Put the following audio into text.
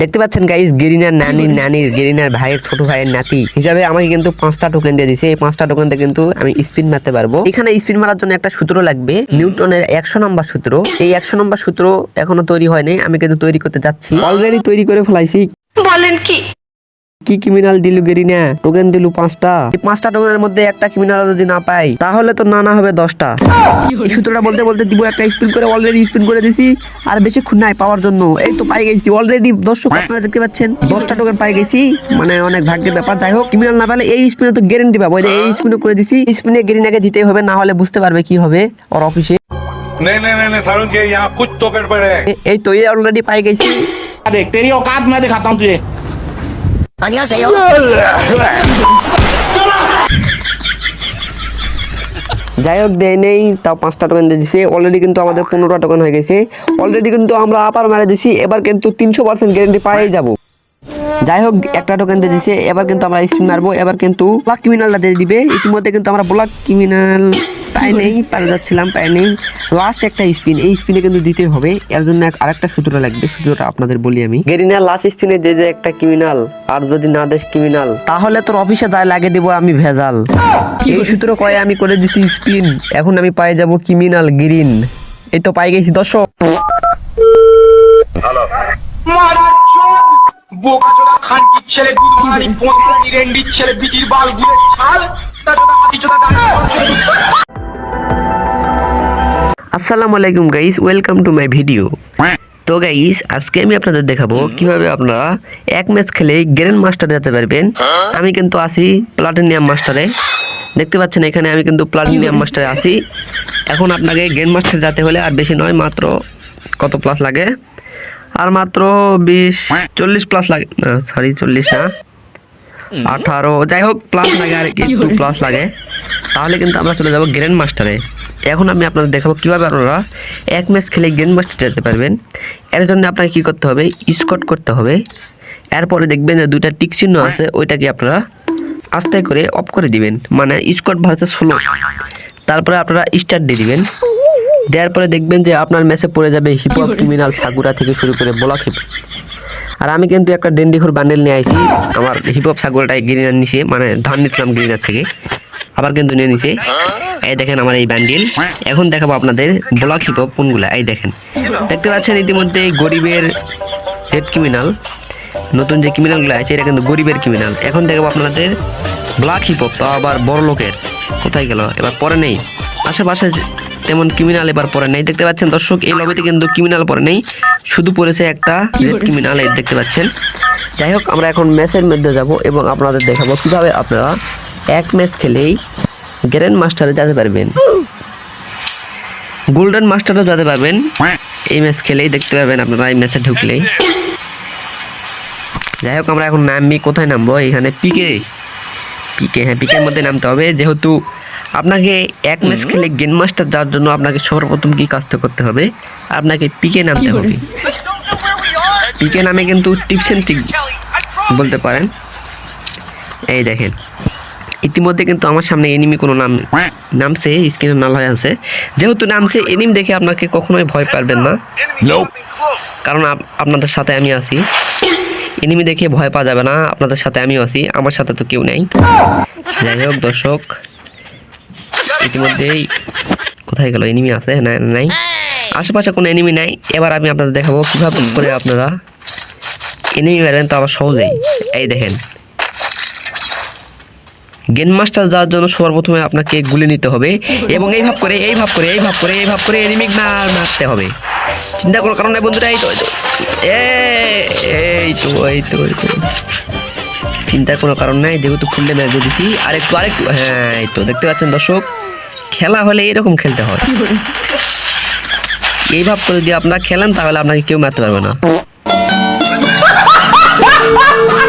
দেখতে পাচ্ছেন গাইস গেরিনার নানির নানির গেরিনার ভাইয়ের ছোট ভাইয়ের নাতি। হিসাবে আমাকে কিন্তু পাঁচটা টোকেন দিয়ে দিছে। এই পাঁচটা টোকেন দিয়ে কিন্তু আমি স্পিন মারতে পারব। এখানে স্পিন মারার জন্য একটা সূত্র লাগবে। নিউটনের একশো নম্বর সূত্র। এই একশো নম্বর সূত্র এখনও তৈরি হয়নি। আমি কিন্তু তৈরি করতে যাচ্ছি। অলরেডি তৈরি করে ফেলাইছি। বলেন কি? কি ক্রিমিনাল দিলু গেরিনা টোকেন দিলু পাঁচটা এই পাঁচটা টোকেনের মধ্যে একটা ক্রিমিনাল যদি না পাই তাহলে তো নানা হবে দশটা এই সূত্রটা বলতে বলতে দিব একটা স্পিন করে অলরেডি স্পিন করে দিছি আর বেশিক্ষণ নাই পাওয়ার জন্য এই তো পাই গেছি অলরেডি দর্শক আপনারা দেখতে পাচ্ছেন দশটা টোকেন পাই গেছি মানে অনেক ভাগ্যের ব্যাপার যাই হোক ক্রিমিনাল না পেলে এই স্পিনে তো গ্যারেন্টি পাবো এই যে এই স্পিনে করে দিছি স্পিনে গেরিনাকে দিতেই হবে না হলে বুঝতে পারবে কি হবে ওর অফিসে नहीं नहीं नहीं नहीं सारुण के यहाँ कुछ तो गड़बड़ है এ- এই তো এই অলরেডি পাই গেছি देख तेरी औकात मैं दिखाता हूँ तुझे যাই হোক দেয় নেই, তাও পাঁচটা টোকেন দিয়ে দিছে। অলরেডি কিন্তু আমাদের পনেরোটা টোকেন হয়ে গেছে। অলরেডি কিন্তু আমরা আপার মারে দিছি। এবার কিন্তু তিনশো পার্সেন্ট গ্যারেন্টি পাই যাব। যাই হোক একটা টোকেন দিয়ে দিছে। এবার কিন্তু আমরা স্পিন মারবো। এবার কিন্তু ব্লাক ক্রিমিনালটা দিয়ে দিবে। ইতিমধ্যে কিন্তু আমরা ব্লাক ক্রিমিনাল পাই নেই পাই যাচ্ছিলাম পাই নেই লাস্ট একটা স্পিন এই স্পিনে কিন্তু দিতে হবে। এর জন্য এক- আরেকটা সূত্র লাগবে সূত্রটা আপনাদের বলি আমি। গেরিনা লাস্ট স্পিনে যে যে একটা ক্রিমিনাল আর যদি না দেশ ক্রিমিনাল তাহলে তোর অফিসে যায় লাগে দিব আমি ভেজাল। এই সূত্র কয়ে আমি করে দিছি স্পিন এখন আমি পাই যাব ক্রিমিনাল গ্রিন এই তো পাই গেছি দর্শক। ছেলে বিটির বাল গুলে ছাল আসসালামু আলাইকুম guys welcome to my video তো গাইস আজকে আমি আপনাদের দেখাবো কীভাবে আপনারা এক ম্যাচ খেলে গ্র্যান্ড মাস্টার যেতে পারবেন। আমি কিন্তু আছি প্লাটিনিয়াম মাস্টারে দেখতে পাচ্ছেন এখানে আমি কিন্তু প্লাটিনিয়াম মাস্টারে আছি। এখন আপনাকে গ্র্যান্ড মাস্টার যেতে হলে আর বেশি নয় মাত্র কত প্লাস লাগে? আর মাত্র বিশ চল্লিশ প্লাস লাগে। সরি চল্লিশ না। আঠারো যাই হোক প্লাস লাগে আর কি একটু প্লাস লাগে। তাহলে কিন্তু আমরা চলে যাব গ্র্যান্ড মাস্টারে এখন আমি আপনাদের দেখাবো কীভাবে আপনারা এক ম্যাচ খেলে গ্র্যান্ড মাস্টার যেতে পারবেন। এর জন্য আপনাকে কী করতে হবে? স্কট করতে হবে। এরপরে দেখবেন যে দুইটা টিক চিহ্ন আছে, ওইটাকে আপনারা আস্তে করে অফ করে দিবেন। মানে স্কট ভার্সেস স্লো তারপরে আপনারা স্টার্ট দিয়ে দিবেন। দেওয়ার পরে দেখবেন যে আপনার ম্যাচে পড়ে যাবে হিপ ক্রিমিনাল সাগুরা থেকে শুরু করে ব্লক হিপ আর আমি কিন্তু একটা ডেন্ডিখোর বান্ডেল নিয়ে আইছি। আমার হিপ হপ ছাগলটাই গ্রিনার নিচে মানে ধান নিচ্ছিলাম গ্রিনার থেকে। আবার কিন্তু নিয়ে নিছে। এই দেখেন আমার এই বান্ডিল। এখন দেখাবো আপনাদের ব্লক হিপ হপ কোনগুলো। এই দেখেন। দেখতে পাচ্ছেন ইতিমধ্যে গরিবের হেড ক্রিমিনাল নতুন যে ক্রিমিনালগুলো আছে এটা কিন্তু গরিবের ক্রিমিনাল এখন দেখাবো আপনাদের ব্ল্যাক হিপ হপ তো আবার বড় লোকের কোথায় গেল? এবার পরে নেই। আশেপাশে তেমন ক্রিমিনাল এবার পরে নেই। দেখতে পাচ্ছেন দর্শক এই লবিতে কিন্তু ক্রিমিনাল পরে নেই। শুধু পড়েছে একটা রেড ক্রিমিনাল এই দেখতে পাচ্ছেন। যাই হোক আমরা এখন ম্যাচের মধ্যে যাব এবং আপনাদের দেখাবো কীভাবে আপনারা এক ম্যাচ খেলেই গ্র্যান্ড মাস্টারে যেতে পারবেন। গোল্ডেন মাস্টারও যেতে পারবেন। এই ম্যাচ খেলেই দেখতে পাবেন আপনারা এই ম্যাচে ঢুকলেই। যাই হোক আমরা এখন নামবি কোথায় নামবো? এখানে পিকে পিকে হ্যাঁ পিকের মধ্যে নামতে হবে। যেহেতু আপনাকে এক ম্যাচ খেলে গেম মাস্টার যাওয়ার জন্য আপনাকে সর্বপ্রথম কি কাজটা করতে হবে? আপনাকে পিকে নামতে হবে। পিকে নামে কিন্তু টিপস অ্যান্ড ট্রিক বলতে পারেন। এই দেখেন ইতিমধ্যে কিন্তু আমার সামনে এনিমি কোনো নাম নামছে স্ক্রিনে নাল হয়ে আছে। যেহেতু নামছে এনিমি দেখে আপনাকে কখনোই ভয় পারবেন না। কারণ আপ- আপনাদের সাথে আমি আছি। এনিমি দেখে ভয় পাওয়া যাবে না আপনাদের সাথে আমিও আছি আমার সাথে তো কেউ নেই। যাই হোক দর্শক ইতিমধ্যেই কোথায় গেল? এনিমি আছে? না নাই? আশেপাশে কোনো এনিমি নাই? এবার আমি আপনাদের দেখাবো কীভাবে করে আপনারা এনিমি মারবেন তো আবার সহজেই। এই দেখেন। গেম মাস্টার যাওয়ার জন্য সর্বপ্রথমে আপনাকে গুলি নিতে হবে এবং এই ভাব করে এই ভাব করে এই ভাব করে এই ভাব করে এনিমি মার মারতে হবে। চিন্তা কোনো কারণ নাই বন্ধুরা এই তো এই তো। এই তো এই তো চিন্তার কোনো কারণ নাই যেহেতু ফুললে ম্যাচ দিয়েছি আর একটু আরেকটু হ্যাঁ এই তো দেখতে পাচ্ছেন দর্শক? খেলা হলে এরকম খেলতে হয়। এই ভাব করে যদি আপনারা খেলেন, তাহলে আপনাকে কেউ মারতে পারবে না।